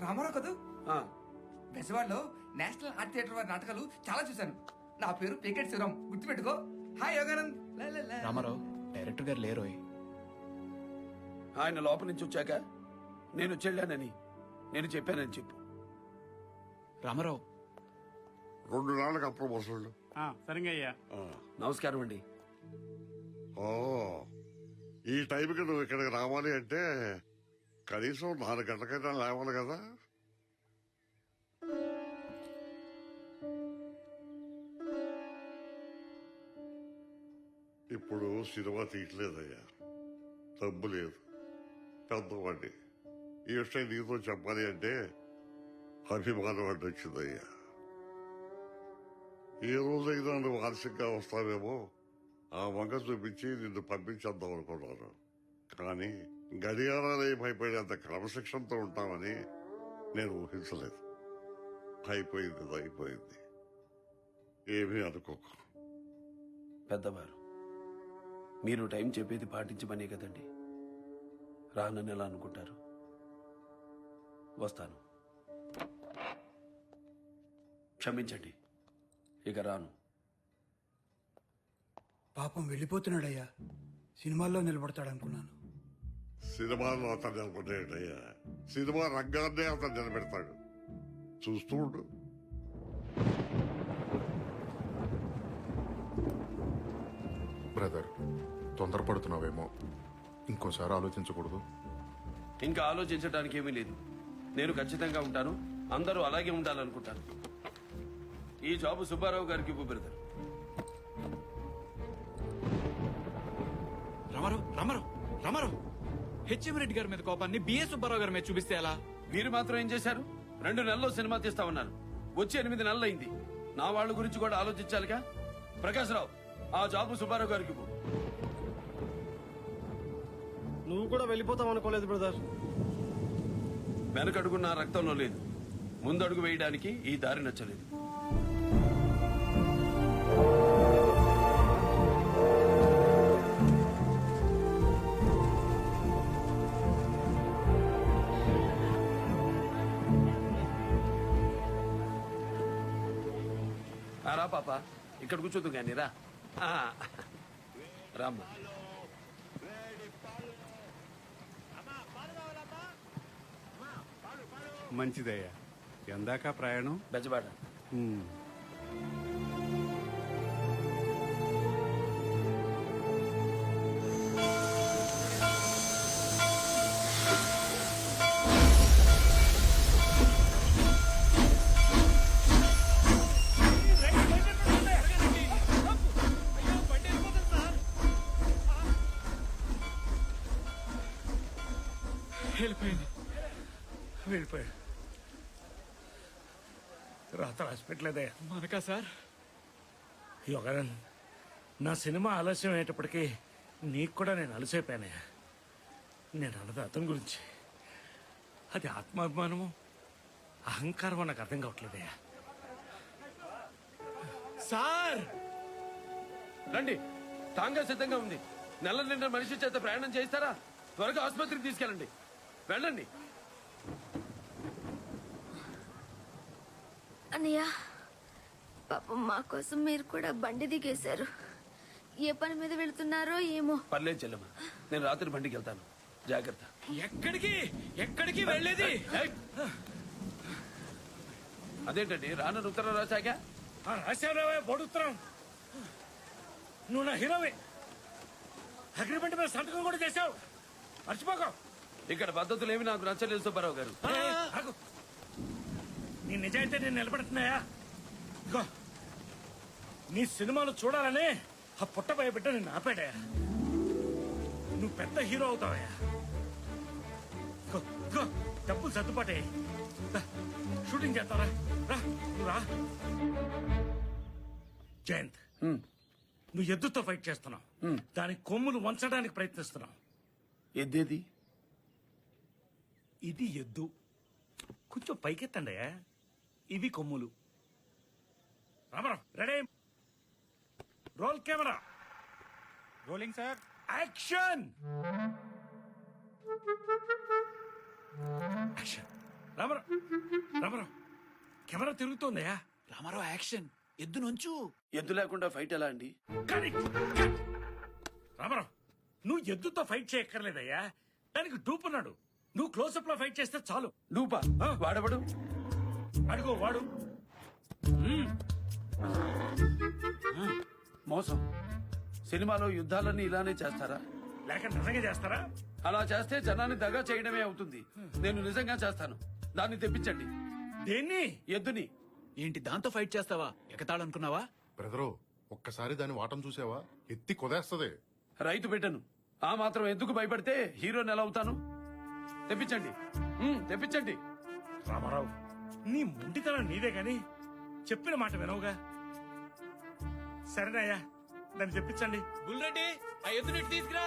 రామారావు కదూ? ఆ, బెజవాడలో నేషనల్ ఆర్ట్ థియేటర్ వారి నాటకాలు చాలా చూశాను. నా పేరు పేకెట్ శివరాం. గుర్తుపెట్టుకో. హాయ్ యోగానంద్. రామారావు డైరెక్టర్ గారు లేరోయ్ ఆయన లోపల నుంచి వచ్చాక నేను చెల్లానని నేను చెప్పానని చెప్పు. రామారావు. రెండు నాళ్ళకి అప్పుడు వసూళ్ళు సరిగా అయ్యా నమస్కారం అండి. ఓ ఈ టైంకి నువ్వు ఇక్కడికి రావాలి అంటే కనీసం నాలుగు గంటలకైనా లేవాలి కదా. ఇప్పుడు సినిమా తీయట్లేదయ్యా. డబ్బు లేదు. పెద్దవాడి ఈ విషయం నీతో చెప్పాలి అంటే అభిమానం అంటే వచ్చిందయ్యా. ఏ రోజైనా నువ్వు ఆలస్యంగా వస్తావేమో ఆ వంక చూపించి నిన్ను పంపించేద్దాం అనుకున్నాను. కానీ గడియారాలే భయపడేంత క్రమశిక్షణతో ఉంటామని నేను ఊహించలేదు. అయిపోయింది అయిపోయింది. ఏమీ అనుకోకు. పెద్దవారు మీరు టైం చెప్పేది పాటించమనే కదండి. రానని ఎలా అనుకుంటారు? వస్తాను. క్షమించండి. ఇక రాను. పాపం వెళ్ళిపోతున్నాడయ్యా. సినిమాల్లో నిలబడతాడనుకున్నాను. సినిమాలో అతను నిలబడ్డాడయ్యా. సినిమా రంగాన్నే అతను నిలబెడతాడు. చూస్తూ ఉండు. బ్రదర్ తొందరపడుతున్నావేమో. ఇంకోసారి ఆలోచించకూడదు. ఇంకా ఆలోచించడానికి ఏమీ లేదు. నేను ఖచ్చితంగా ఉంటాను. అందరూ అలాగే ఉండాలనుకుంటాను ఈ జాబు సుబ్బారావు గారికి ఇవ్వు బ్రదర్. రామారావు రామారావు రామారావు హెచ్ఎం రెడ్డి గారి మీద కోపాన్ని బిఎస్ సుబ్బారావు గారి మీద చూపిస్తే ఎలా? మీరు మాత్రం ఏం చేశారు? రెండు నెలల్లో సినిమా తీస్తామన్నారు వచ్చి ఎనిమిది నెలలు అయింది నా వాళ్ళ గురించి కూడా ఆలోచించాలిగా? ప్రకాశ్రావు ఆ జాబు సుబ్బారావు గారికి నువ్వు కూడా వెళ్ళిపోతావు అనుకోలేదు బ్రదర్. వెనకడుగు నా రక్తంలో లేదు. ముందడుగు వేయడానికి ఈ దారి నచ్చలేదు. రా పాప? ఇక్కడ కూర్చోదు కానీ రా. రామ్మా. మంచిదయ్యా. ఎందాక ప్రయాణం? బెజవాడ రాత రాసిపెట్టలేదే మనకా సార్? యోగానంద్ నా సినిమా ఆలస్యం అయ్యేటప్పటికీ నీకు కూడా నేను అలసైపోయానే. నేను అన్నది అతని గురించి. అది ఆత్మాభిమానము అహంకారం నాకు అర్థం కావట్లేదే. సార్! రండి. టాంగా సిద్ధంగా ఉంది. నెల నిండా మనిషి చేత ప్రయాణం చేస్తారా త్వరగా ఆసుపత్రికి తీసుకెళ్ళండి. వెళ్ళండి. అన్నయ్య పాపం మా కోసం మీరు కూడా బండి దిగేశారు. ఏ పని మీద వెళుతున్నారో ఏమో. పర్లేదు చెల్లమ్మ నేను రాత్రి బండికి వెళ్తాను. జాగ్రత్త. ఎక్కడికి? ఎక్కడికి వెళ్ళేది! అదేంటండి రానని ఉత్తరం రాశాక? రాశారావే పొడుతున్నాం నువ్వు నా హీరోవి. అగ్రిమెంట్ మీద సంతకం కూడా చేశావు. మర్చిపోకు. ఇక్కడ పద్ధతులు ఏమి నాకు నచ్చలేదు సుబ్బారావు గారు. నీ నిజాయితీ నేను నిలబెడుతున్నాయా? ఇదిగో నీ సినిమాలు చూడాలని ఆ పుట్టబోయే బిడ్డ నిన్ను ఆపాడయా నువ్వు పెద్ద హీరో అవుతావయ్యా. డబ్బులు సర్దుబాటే. షూటింగ్ చేస్తారా? రా జయంత్. నువ్వు ఎద్దుతో ఫైట్ చేస్తున్నావు. దాని కొమ్ములు వంచడానికి ప్రయత్నిస్తున్నావు. ఎద్దేది? ఇది ఎద్దు. కొంచెం పైకెత్తండి ఇవి కొమ్ములు. Ramarao ready? Roll camera rolling sir action action Ramarao Ramarao camera తిరుగుతోందయ్యా. Ramarao action ఎద్దు నుంచు. ఎద్దు లేకుండా ఫైట్ ఎలా అండి? కరెక్ట్ రామారావు నువ్వు ఎద్దుతో ఫైట్ చేయక్కర్లేదయ్యా. దానికి డూపున్నాడు నువ్వు క్లోజప్లో ఫైట్ చేస్తే చాలు. డూపా? వాడబడు అడుగు వాడు. మోసం. సినిమాలో యుద్ధాలన్నీ ఇలానే చేస్తారా? లేక నిజంగా చేస్తారా? అలా చేస్తే జనాన్ని దగా చేయడమే అవుతుంది. నేను నిజంగా చేస్తాను. దాన్ని తెప్పించండి. దేన్ని? ఎద్దుని. ఏంటి దాంతో ఫైట్ చేస్తావా? ఎకతాళనుకున్నావా బ్రదరు ఒక్కసారి దాని వాటం చూసావా? ఎత్తి కొదేస్తది. రైతు బిడ్డను. ఆ మాత్రం ఎందుకు భయపడితే హీరోని ఎలా అవుతాను? తెప్పించండి. ఉమ్, తెప్పించండి. రామారావు నీ ముండితనం నీదే గాని చెప్పిన మాట వినవుగా. సరేనయ్యా దాన్ని చెప్పించండి బుల్రెడ్డి ఆ ఎద్దుని తీసుకురా.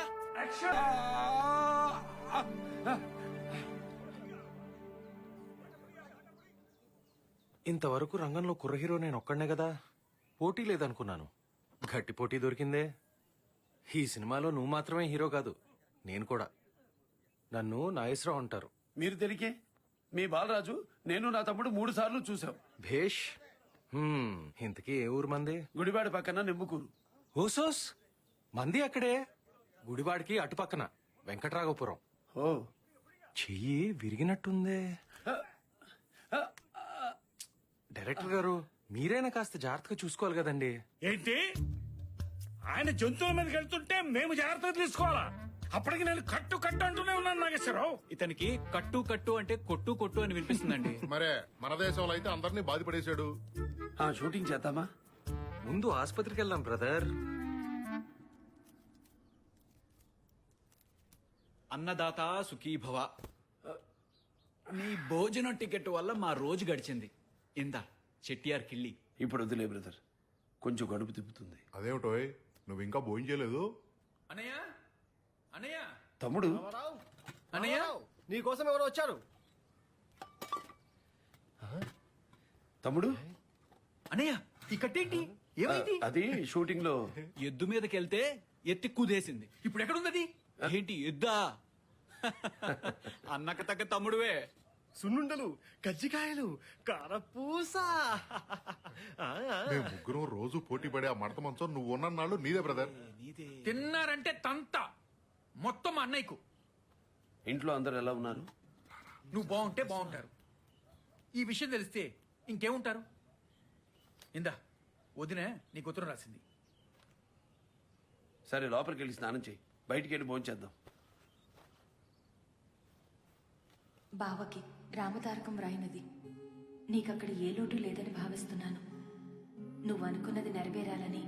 ఇంతవరకు రంగంలో కుర్ర హీరో నేను ఒక్కడనే కదా. పోటీ లేదనుకున్నాను. గట్టి పోటీ దొరికిందే. ఈ సినిమాలో నువ్వు మాత్రమే హీరో కాదు నేను కూడా. నన్ను నాగేశ్వరరావు అంటారు. మీరు తెలికే మీ బాలరాజు నేను నా తమ్ముడు మూడు సార్లు చూసాం భేష్? హ్మ్, ఇంతకీ ఏ ఊరు మంది? గుడివాడ పక్కన నిమ్ముకూరు ఓసోస్ మంది అక్కడే? గుడివాడికి అటుపక్కన వెంకట్రాఘపురం ఓ. చెయ్యి విరిగినట్టుందే. డైరెక్టర్ గారు మీరైనా కాస్త జాగ్రత్తగా చూసుకోవాలి కదండి. ఏంటి? ఆయన జంతువుల మీదకి వెళ్తుంటే మేము జాగ్రత్త తీసుకోవాలా? అప్పటికి నేను కట్టు కట్టు అంటూనే ఉన్నాను నాగేశ్వరరావు. ఇతనికి కట్టు కట్టు అంటే కొట్టు కొట్టు అని వినిపిస్తుందండి. మరే మన దేశంలో అయితే అందరినీ బాధపడేశాడు. ఆ షూటింగ్ చేద్దామా? ముందు ఆసుపత్రికి వెళ్దాం బ్రదర్. అన్నదాత సుఖీభవ. నీ భోజనం టికెట్ వల్ల మా రోజు గడిచింది. ఇందా చెట్టియార్ కిళ్ళి. ఇప్పుడు వద్దులే బ్రదర్. కొంచెం గడుపు తిప్పుతుంది. అదేమిటోయ్ నువ్వు ఇంకా భోజనం చేయలేదు? అనయ్య? అనయ్య తమ్ముడు? అనయ్య నీకోసం ఎవరు వచ్చారు? తమ్ముడు? అనయ్య ఈ కట్టేంటి? ఏమైంది? అది షూటింగ్లో ఎద్దు మీదకి వెళ్తే ఎత్తి కుదేసింది. ఇప్పుడు ఎక్కడుందది? ఏంటి ఎద్దా? అన్నక తగ్గ తమ్ముడువే. సున్నుండలు కజ్జికాయలు కారపూస. మేము ముగ్గురం రోజు పోటీ పడే ఆ మడత మంచం నువ్వు ఉన్న నాళ్ళు నీదే. బ్రదర్ తిన్నారంటే తంత. మొత్తం మా అన్నయ్యకు. ఇంట్లో అందరు ఎలా ఉన్నారు? నువ్వు బాగుంటే బాగుంటారు. ఈ విషయం తెలిస్తే ఇంకేముంటారు? ఇందా వదిన నీ ఉత్తరం రాసింది. సరే లోపలికి వెళ్ళి స్నానం చేయి. బయటికి వెళ్ళి భోంచేద్దాం బావకి రామతారకం రాయినది. నీకక్కడ ఏ లోటు లేదని భావిస్తున్నాను. నువ్వు అనుకున్నది నెరవేరాలని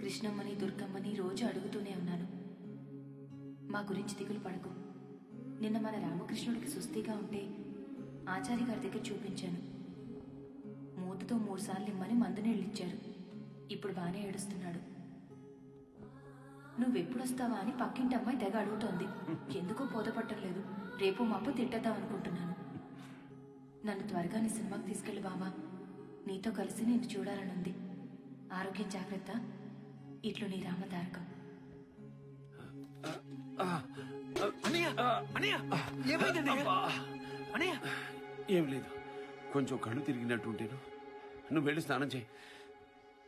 కృష్ణమ్మని దుర్గమ్మని రోజు అడుగుతూనే ఉన్నాను. మా గురించి దిగులు పడకు. నిన్న మన రామకృష్ణుడికి సుస్థిగా ఉంటే ఆచార్య గారి దగ్గర చూపించాను. మూతతో మూడుసార్లు ఇమ్మని మందు నీళ్ళు ఇచ్చారు ఇప్పుడు బాగానే ఏడుస్తున్నాడు. నువ్వెప్పుడొస్తావా అని పక్కింటి అమ్మాయి తెగ అడుగుతోంది. ఎందుకో బోధపట్టం లేదు రేపు మప్పు తిట్టేద్దాం అనుకుంటున్నాను. నన్ను త్వరగా నీ సినిమాకి తీసుకెళ్ళి బావా. నీతో కలిసి నేను చూడాలనుంది. ఆరోగ్యం జాగ్రత్త. ఇట్లు నీ రామతారకం. ఏం లేదు. కొంచెం కళ్ళు తిరిగినట్టుంటేను. నువ్వు వెళ్ళి స్నానం చేయి.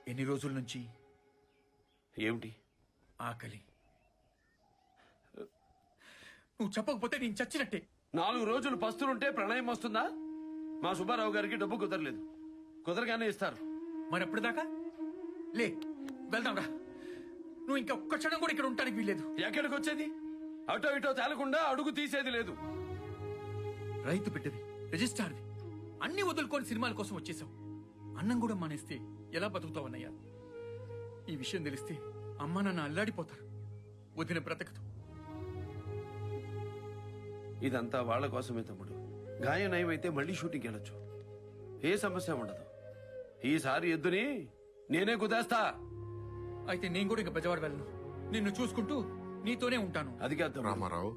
ఎన్ని రోజుల నుంచి? ఏమిటి? ఆకలి. నువ్వు చెప్పకపోతే నేను చచ్చినట్టే. నాలుగు రోజులు పస్తులుంటే ప్రళయం వస్తుందా? మా సుబ్బారావు గారికి డబ్బు కుదరలేదు. కుదరగానే ఇస్తారు. మరి ఎప్పటిదాకా లే వెళ్దాం రా నువ్వు ఇంకా ఒక్క క్షణం కూడా ఇక్కడ ఉండడానికి వీల్లేదు. ఎక్కడికి వచ్చేది అటో ఇటో తేలకుండా అడుగు తీసేది లేదు. రైతు బిడ్డవి రిజిస్టార్వి అన్ని వదులుకొని సినిమాల కోసం వచ్చేసావు. అన్నం కూడా మానేస్తే ఎలా బతుకుతావన్నయ్యా ఈ విషయం తెలిస్తే అమ్మ నాన్న అల్లాడిపోతారు. వదిన బ్రతకదు. ఇదంతా వాళ్ళ కోసమే తమ్ముడు. గాయం నయమైతే మళ్ళీ షూటింగ్ వెళ్ళొచ్చు. ఏ సమస్య ఉండదు. ఈసారి ఎద్దుని నేనే కుదేస్తా. అయితే నేను కూడా ఇంకా బెజవాడ వెళ్ళను. నిన్ను చూసుకుంటూ నీతోనే ఉంటాను అది కాదు. రామారావు